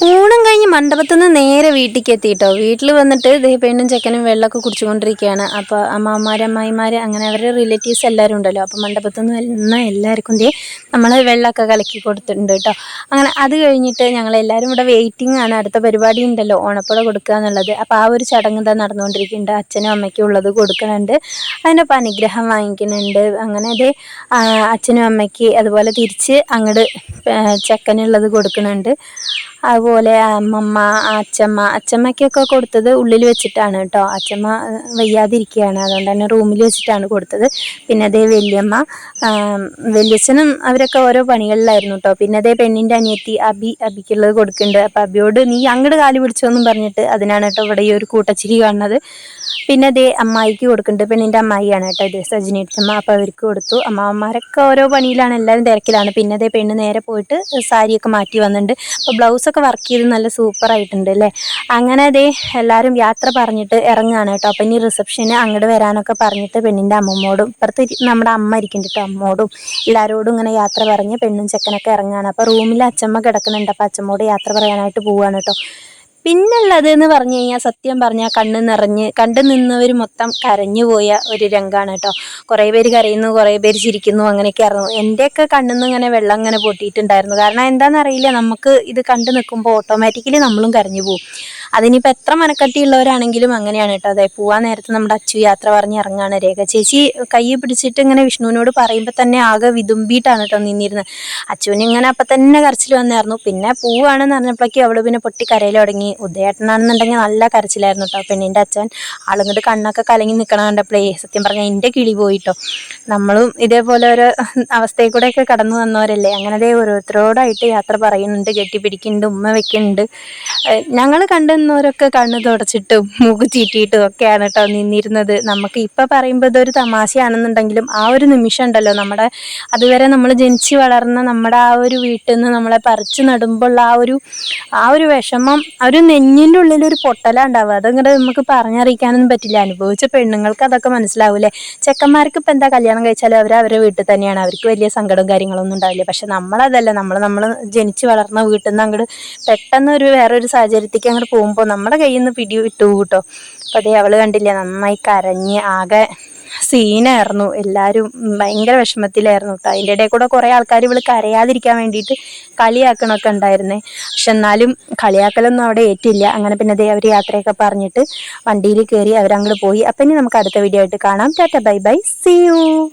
我能。മണ്ഡപത്തിൽ നിന്ന് നേരെ വീട്ടിലേക്ക് എത്തിയിട്ടോ വീട്ടിൽ വന്നിട്ട് ദേ പെണ്ണും ചെക്കനും വെള്ളമൊക്കെ കുടിച്ചുകൊണ്ടിരിക്കുകയാണ് അപ്പോൾ അമ്മമാർ അമ്മായിമാർ അങ്ങനെ അവരുടെ റിലേറ്റീവ്സ് എല്ലാവരും ഉണ്ടല്ലോ. അപ്പോൾ മണ്ഡപത്തിൽ നിന്ന് വന്ന എല്ലാവർക്കും ദേ നമ്മൾ വെള്ളമൊക്കെ കലക്കി കൊടുത്തിട്ടുണ്ട് കേട്ടോ അങ്ങനെ അത് കഴിഞ്ഞിട്ട് ഞങ്ങൾ എല്ലാവരും ഇവിടെ വെയിറ്റിംഗ് ആണ്. അടുത്ത പരിപാടി ഉണ്ടല്ലോ ഓണപ്പുഴ കൊടുക്കുക എന്നുള്ളത്. അപ്പോൾ ആ ഒരു ചടങ്ങ് എന്താ നടന്നുകൊണ്ടിരിക്കുന്നുണ്ട്. അച്ഛനും അമ്മയ്ക്കും ഉള്ളത് കൊടുക്കുന്നുണ്ട് അതിന്റെ ഒപ്പം അനുഗ്രഹം വാങ്ങിക്കുന്നുണ്ട്. അങ്ങനെ അത് അച്ഛനും അമ്മയ്ക്ക് അതുപോലെ തിരിച്ച് അങ്ങോട്ട് ചെക്കനുള്ളത് കൊടുക്കുന്നുണ്ട് അതുപോലെ അമ്മമ്മ അച്ഛമ്മ അച്ഛമ്മയ്ക്കൊക്കെ കൊടുത്തത് ഉള്ളിൽ വെച്ചിട്ടാണ് കേട്ടോ. അച്ഛമ്മ വയ്യാതിരിക്കുകയാണ്. അതുകൊണ്ട് തന്നെ റൂമിൽ വെച്ചിട്ടാണ് കൊടുത്തത്. പിന്നെ അതേ വല്യമ്മ വല്യച്ഛനും അവരൊക്കെ ഓരോ പണികളിലായിരുന്നു കേട്ടോ. പിന്നെ അതേ പെണ്ണിന്റെ അനിയത്തി അബി അബിക്കുള്ളത് കൊടുക്കുന്നുണ്ട്. അപ്പം അബിയോട് നീ അങ്ങോട്ട് കാൽ പിടിച്ചോന്നും പറഞ്ഞിട്ട് അതിനാണ് കേട്ടോ ഇവിടെ ഈ ഒരു കൂട്ടച്ചിരി കാണുന്നത്. പിന്നെ അതേ അമ്മായിക്ക് കൊടുക്കുന്നുണ്ട്. പെണ്ണിന്റെ അമ്മായിയാണ് കേട്ടോ ഇത് സജിനിയത്തമ്മ അപ്പോൾ അവർക്ക് കൊടുത്തു. അമ്മാവന്മാരൊക്കെ ഓരോ പണിയിലാണ്. എല്ലാവരും തിരക്കിലാണ്. പിന്നെ അതേ പെണ്ണ് നേരെ പോയിട്ട് സാരിയൊക്കെ മാറ്റി വന്നിട്ടുണ്ട്. അപ്പോൾ ബ്ലൗസൊക്കെ വർക്ക് ചെയ്ത് നല്ല സൂപ്പറായിട്ടുണ്ട് അല്ലേ? അങ്ങനെ അതേ എല്ലാവരും യാത്ര പറഞ്ഞിട്ട് ഇറങ്ങുകയാണ് കേട്ടോ. അപ്പം ഇനി റിസപ്ഷന് അങ്ങോട്ട് വരാനൊക്കെ പറഞ്ഞിട്ട് പെണ്ണിന്റെ അമ്മമ്മോടും ഇപ്പുറത്ത് നമ്മുടെ അമ്മ ഇരിക്കുന്നുണ്ട് കേട്ടോ അമ്മോടും. എല്ലാവരോടും ഇങ്ങനെ യാത്ര പറഞ്ഞ് പെണ്ണും ചെക്കനൊക്കെ ഇറങ്ങുകയാണ്. അപ്പോൾ റൂമിൽ അച്ചമ്മ കിടക്കുന്നുണ്ട്. അപ്പോൾ അച്ചമ്മോട് യാത്ര പറയാനായിട്ട് പോവുകയാണ് കേട്ടോ. പിന്നുള്ളത് എന്ന് പറഞ്ഞു കഴിഞ്ഞാൽ സത്യം പറഞ്ഞാൽ കണ്ണ് നിറഞ്ഞ് കണ്ടു നിന്നവർ മൊത്തം കരഞ്ഞു പോയ ഒരു രംഗമാണ് കേട്ടോ. കുറേ പേര് കരയുന്നു കുറേ പേര് ചിരിക്കുന്നു അങ്ങനെയൊക്കെ ആയിരുന്നു. എന്റെയൊക്കെ കണ്ണിൽ നിന്ന് ഇങ്ങനെ വെള്ളം ഇങ്ങനെ പൊട്ടിയിട്ടുണ്ടായിരുന്നു. കാരണം എന്താണെന്നറിയില്ല നമുക്ക് ഇത് കണ്ടു നിൽക്കുമ്പോൾ ഓട്ടോമാറ്റിക്കലി നമ്മളും കരഞ്ഞു പോകും അതിനിപ്പോൾ എത്ര മനക്കട്ടിയുള്ളവരാണെങ്കിലും അങ്ങനെയാണ് കേട്ടോ. അതെ പോവാൻ നേരത്തെ നമ്മുടെ അച്ചു യാത്ര പറഞ്ഞ് ഇറങ്ങാണ്. രേഖ ചേച്ചി കൈ പിടിച്ചിട്ട് ഇങ്ങനെ വിഷ്ണുവിനോട് പറയുമ്പോൾ തന്നെ ആകെ വിതുമ്പിയിട്ടാണ് കേട്ടോ നിന്നിരുന്നത്. അച്ചുവിന് ഇങ്ങനെ അപ്പം തന്നെ കരച്ചിൽ വന്നായിരുന്നു. പിന്നെ പോവാണെന്ന് പറഞ്ഞപ്പോഴേക്കും അവൾ പിന്നെ പൊട്ടി കരയിൽ തുടങ്ങി. ഉദയേട്ടനാണെന്നുണ്ടെങ്കിൽ നല്ല കരച്ചിലായിരുന്നു കേട്ടോ പെണ്ണിന്റെ അച്ഛൻ. ആളുങ്ങോട്ട് കണ്ണൊക്കെ കലങ്ങി നിൽക്കണ കണ്ടപ്പോഴേ സത്യം പറഞ്ഞാൽ എന്റെ കിളി പോയിട്ടോ നമ്മളും ഇതേപോലെ ഒരു അവസ്ഥയിൽ കൂടെയൊക്കെ കടന്നു വന്നവരല്ലേ? അങ്ങനെ ഓരോരുത്തരോടായിട്ട് യാത്ര പറയുന്നുണ്ട് കെട്ടിപ്പിടിക്കുന്നുണ്ട് ഉമ്മ വെക്കുന്നുണ്ട്. ഞങ്ങൾ കണ്ടുവന്നവരൊക്കെ കണ്ണു തുടച്ചിട്ടും മൂക്ക് ചീറ്റിയിട്ടും ഒക്കെയാണ് കേട്ടോ നിന്നിരുന്നത്. നമുക്ക് ഇപ്പം പറയുമ്പോൾ ഇതൊരു തമാശയാണെന്നുണ്ടെങ്കിലും ആ ഒരു നിമിഷം ഉണ്ടല്ലോ. നമ്മുടെ അതുവരെ നമ്മൾ ജനിച്ച് വളർന്ന നമ്മുടെ ആ ഒരു വീട്ടിൽ നിന്ന് നമ്മളെ പറിച്ചു നടുമ്പോൾ ആ ഒരു ആ ഒരു വിഷമം ഒരു നെഞ്ഞിന്റെ ഉള്ളിൽ ഒരു പൊട്ടലുണ്ടാവുക അതങ്ങോട്ട് നമുക്ക് പറഞ്ഞറിയിക്കാനൊന്നും പറ്റില്ല. അനുഭവിച്ച പെണ്ണുങ്ങൾക്ക് അതൊക്കെ മനസ്സിലാവൂലേ ചെക്കന്മാർക്ക് ഇപ്പം എന്താ കല്യാണം കഴിച്ചാലും അവർ അവരുടെ വീട്ടിൽ തന്നെയാണ്. അവർക്ക് വലിയ സങ്കടവും കാര്യങ്ങളൊന്നും ഉണ്ടാവില്ല. പക്ഷെ നമ്മളതല്ല. നമ്മൾ നമ്മൾ ജനിച്ച് വളർന്ന വീട്ടിൽ നിന്ന് അങ്ങോട്ട് പെട്ടെന്ന് ഒരു വേറൊരു സാഹചര്യത്തേക്ക് അങ്ങോട്ട് പോകുമ്പോൾ നമ്മുടെ കയ്യിൽ നിന്ന് പിടി വിട്ടു കൂട്ടോ. അപ്പം അതേ അവൾ കണ്ടില്ല? നന്നായി കരഞ്ഞ് ആകെ സീനായിരുന്നു. എല്ലാവരും ഭയങ്കര വിഷമത്തിലായിരുന്നു കേട്ടോ അതിന്റെ ഇടയിൽ കൂടെ കുറേ ആൾക്കാർ ഇവൾ കരയാതിരിക്കാൻ വേണ്ടിയിട്ട് കളിയാക്കണമൊക്കെ ഉണ്ടായിരുന്നേ. പക്ഷെ എന്നാലും കളിയാക്കലൊന്നും അവിടെ ഏറ്റില്ല. അങ്ങനെ പിന്നെ അതേ അവർ യാത്രയൊക്കെ പറഞ്ഞിട്ട് വണ്ടിയിൽ കയറി അവരങ്ങോട്ട് പോയി. അപ്പം ഇനി നമുക്ക് അടുത്ത വീഡിയോ ആയിട്ട് കാണാം. Tata bye bye. See you